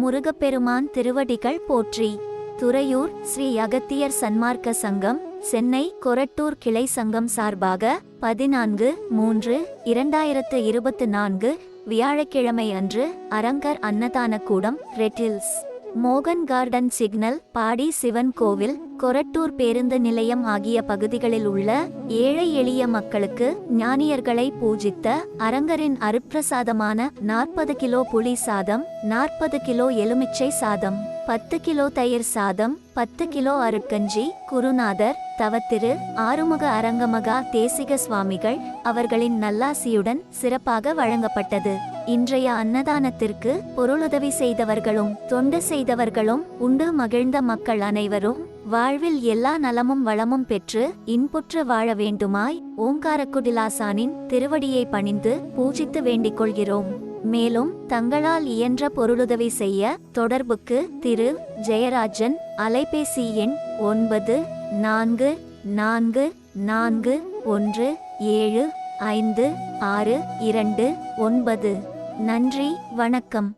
முருகப்பெருமான் திருவடிகள் போற்றி. துறையூர் ஸ்ரீ அகத்தியர் சன்மார்க்க சங்கம் சென்னை கொரட்டூர் கிளை சங்கம் சார்பாக பதினான்கு மூன்று இரண்டாயிரத்து இருபத்து நான்கு வியாழக்கிழமை அன்று அரங்கர் அன்னதான கூடம் ரெட்டில்ஸ். மோகன் கார்டன் சிக்னல் பாடி சிவன் கோவில் கொரட்டூர் பேருந்து நிலையம் ஆகிய பகுதிகளில் உள்ள ஏழை எளிய மக்களுக்கு ஞானியர்களை பூஜித்த அரங்கரின் அருப்பிரசாதமான நாற்பது கிலோ புளி சாதம் நாற்பது கிலோ எலுமிச்சை சாதம் பத்து கிலோ தயிர் சாதம் பத்து கிலோ அருட்கஞ்சி குருநாதர் தவத்திரு ஆறுமுக அரங்கமகா தேசிக சுவாமிகள் அவர்களின் நல்லாசியுடன் சிறப்பாக வழங்கப்பட்டது. இன்றைய அன்னதானத்திற்கு பொருளுதவி செய்தவர்களும் தொண்டு செய்தவர்களும் உண்டு மகிழ்ந்த மக்கள் அனைவரும் வாழ்வில் எல்லா நலமும் வளமும் பெற்று இன்புற்று வாழ வேண்டுமாய் ஓங்காரக்குடிலாசானின் திருவடியை பணிந்து பூஜித்து வேண்டிக் கொள்கிறோம் மேலும் தங்களால் இயன்ற பொருளுதவி செய்ய தொடர்புக்கு திரு. ஜெயராஜன் அலைபேசி எண் ஒன்பது நான்கு நான்கு நான்கு ஒன்று ஏழு ஐந்து ஆறு இரண்டு ஒன்பது. நன்றி வணக்கம்.